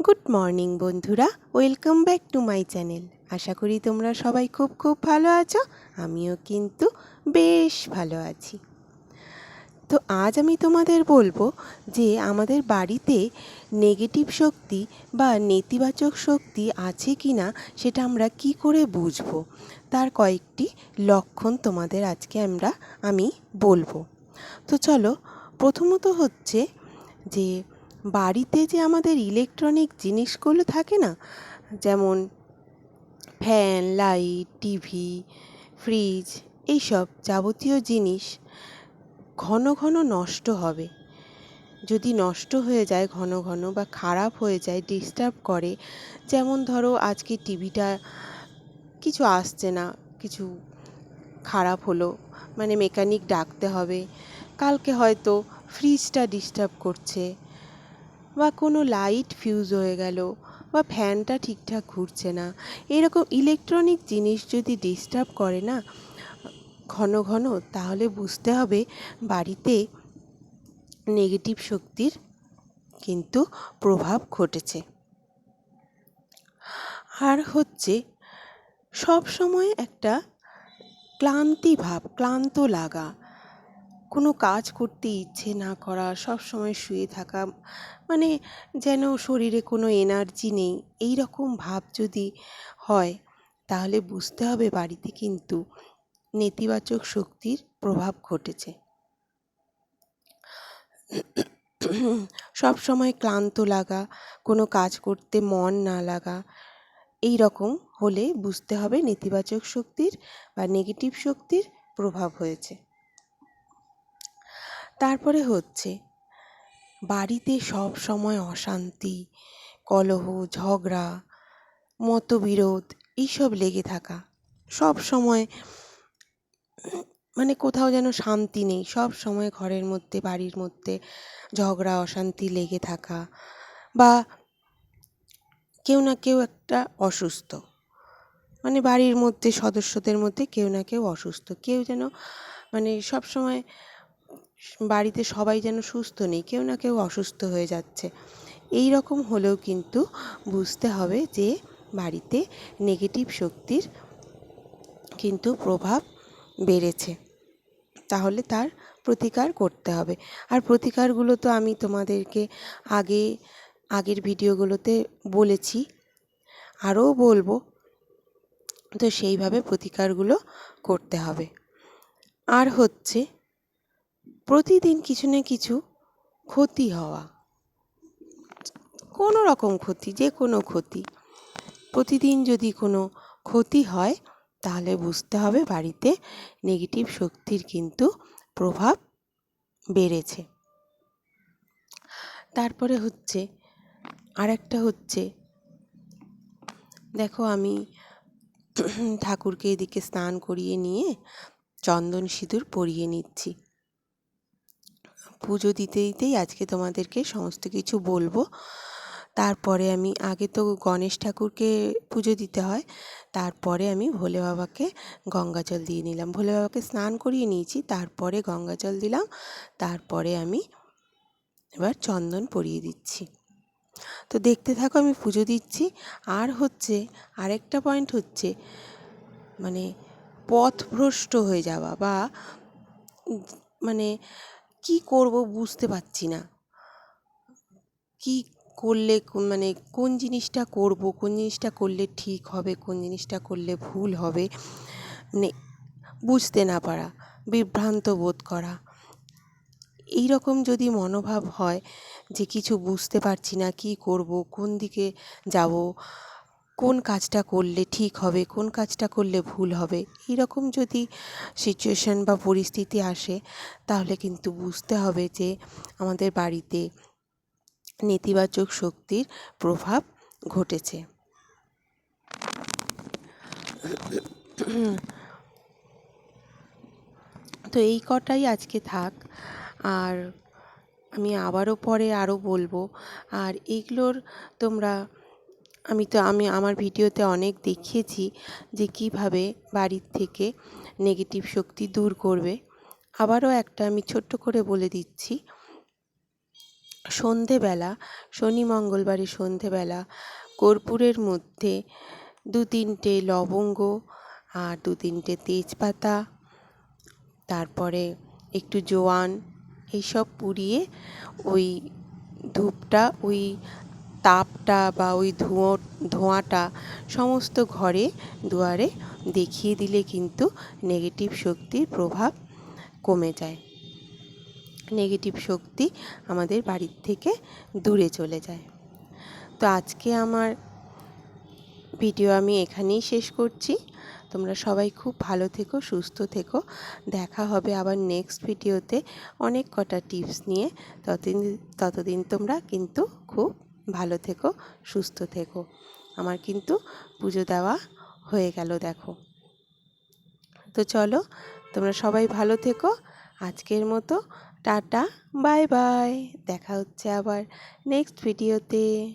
Good morning বন্ধুরা। Welcome back to my channel আশা করি তোমরা সবাই খুব খুব ভালো আছো। আমিও কিন্তু বেশ ভালো আছি। তো আজ আমি তোমাদের বলব যে আমাদের বাড়িতে নেগেটিভ শক্তি বা নেতিবাচক শক্তি আছে কি না সেটা আমরা কি করে বুঝব, তার কয়েকটি লক্ষণ তোমাদের আজকে আমরা, আমি বলব। তো চলো, প্রথমত হচ্ছে যে বাড়িতে যে আমাদের ইলেকট্রনিক জিনিসগুলো থাকে না, যেমন ফ্যান লাইট টিভি ফ্রিজ এইসব যাবতীয় জিনিস ঘন ঘন নষ্ট হবে। যদি নষ্ট হয়ে যায় ঘন ঘন বা খারাপ হয়ে যায় ডিস্টার্ব করে, যেমন ধরো আজকে টিভিটা কিছু আসছে না, কিছু খারাপ হলো মানে মেকানিক ডাকতে হবে, কালকে হয়তো ফ্রিজটা ডিস্টার্ব করছে বা কোনো লাইট ফিউজ হয়ে গেল বা ফ্যানটা ঠিকঠাক ঘুরছে না। এরকম ইলেকট্রনিক জিনিস যদি ডিস্টার্ব করে না, ঘন ঘন, তাহলে বুঝতে হবে বাড়িতে নেগেটিভ শক্তির কিন্তু প্রভাব ঘটেছে। আর হচ্ছে সব সময় একটা ক্লান্তি ভাব, ক্লান্ত লাগা। কোনো কাজ করতে ইচ্ছে না করা, সব সময় শুয়ে থাকা মানে যেন শরীরে কোনো এনার্জি নেই এই রকম ভাব যদি হয়, তাহলে বুঝতে হবে বাড়িতে কিন্তু নেতিবাচক শক্তির প্রভাব ঘটেছে। সব সময় ক্লান্ত লাগা, কোনো কাজ করতে মন না লাগা এই রকম হলে বুঝতে হবে নেতিবাচক শক্তির বা নেগেটিভ শক্তির প্রভাব হয়েছে। তারপরে হচ্ছে। বাড়িতে সব সময় অশান্তি, কলহ, ঝগড়া, মতবিরোধ এইসব লেগে থাকা। সব সময় মানে কোথাও যেন শান্তি নেই। সব সময় ঘরের মধ্যে, বাড়ির মধ্যে ঝগড়া, অশান্তি লেগে থাকা বা কেউ না কেউ একটা অসুস্থ। মানে বাড়ির মধ্যে, সদস্যদের মধ্যে কেউ না কেউ অসুস্থ। কেউ যেন মানে সব সময় বাড়িতে সবাই যেন সুস্থ নেই, কেউ না কেউ অসুস্থ হয়ে যাচ্ছে। এই রকম হলেও কিন্তু বুঝতে হবে যে বাড়িতে নেগেটিভ শক্তির কিন্তু প্রভাব বেড়েছে। তাহলে তার প্রতিকার করতে হবে। আর প্রতিকারগুলো তো আমি তোমাদেরকে আগে, আগের ভিডিওগুলোতে বলেছি, আরও বলব। তো সেইভাবে প্রতিকারগুলো করতে হবে। আর হচ্ছে প্রতিদিন কিছু না কিছু ক্ষতি হওয়া। কোনো রকম ক্ষতি, যে কোনো ক্ষতি। প্রতিদিন যদি কোনো ক্ষতি হয়, তাহলে বুঝতে হবে বাড়িতে নেগেটিভ শক্তির কিন্তু প্রভাব বেড়েছে। তারপরে হচ্ছে, আরেকটা হচ্ছে, দেখো আমি ঠাকুরকে এদিকে স্নান করিয়ে নিয়ে চন্দন সিঁদুর পরিয়ে নিচ্ছি। পুজো দিতে দিতেই আজকে তোমাদেরকে সমস্ত কিছু বলব। তারপরে আমি, আগে তো গণেশ ঠাকুরকে পুজো দিতে হয়, তারপরে আমি ভোলে বাবাকে গঙ্গা জল দিয়ে নিলাম। ভোলে বাবাকে স্নান করিয়ে নিয়েছি, তারপরে গঙ্গা জল দিলাম, তারপরে আমি এবার চন্দন পরিয়ে দিচ্ছি। তো দেখতে থাকো, আমি পুজো দিচ্ছি। আর হচ্ছে, আরেকটা পয়েন্ট হচ্ছে মানে পথভ্রষ্ট হয়ে যাওয়া বা মানে কি করব বুঝতে পারছি না। কি করলে মানে কোন জিনিসটা করব, কোন জিনিসটা করলে ঠিক হবে, কোন জিনিসটা করলে ভুল হবে মানে বুঝতে না পারা, বিভ্রান্ত বোধ করা। এই রকম যদি মনোভাব হয় যে কিছু বুঝতে পারছি না, কি করব, কোন দিকে যাব কোন কাজটা করলে ঠিক হবে, কোন কাজটা করলে ভুল হবে এইরকম যদি সিচুয়েশন বা পরিস্থিতি আসে, তাহলে কিন্তু বুঝতে হবে যে আমাদের বাড়িতে নেতিবাচক শক্তির প্রভাব ঘটেছে। তো এই কটাই আজকে থাক, আর আমি আবারও পরে আরও বলব, আর এইগুলোর তোমরা আমি তো, আমি আমার ভিডিওতে অনেক দেখিয়েছি যে কীভাবে বাড়ির থেকে নেগেটিভ শক্তি দূর করবে। আবারও একটা আমি ছোট্ট করে বলে দিচ্ছি। সন্ধেবেলা, শনি মঙ্গলবারে সন্ধেবেলা, কর্পূরের মধ্যে দু তিনটে লবঙ্গ আর দু তিনটে তেজপাতা, তারপরে একটু জোয়ান, এইসব পুড়িয়ে ওই ধূপটা, ওই তাপটা বা ওই ধোঁয়া, ধোঁয়াটা সমস্ত ঘরে দুয়ারে দেখিয়ে দিলে কিন্তু নেগেটিভ শক্তির প্রভাব কমে যায়। নেগেটিভ শক্তি আমাদের বাড়ির থেকে দূরে চলে যায়। তো আজকে আমার ভিডিও আমি এখানেই শেষ করছি। তোমরা সবাই খুব ভালো থেকো, সুস্থ থেকো। দেখা হবে আবার নেক্সট ভিডিওতে অনেক কটা টিপস নিয়ে। ততদিন ততদিন তোমরা কিন্তু খুব ভালো থেকো, সুস্থ থেকো। আমার কিন্তু পুজো দেওয়া হয়ে গেল, দেখো। তো চলো, তোমরা সবাই ভালো থেকো। আজকের মতো টাটা, বাই বাই। দেখা হচ্ছে আবার নেক্সট ভিডিওতে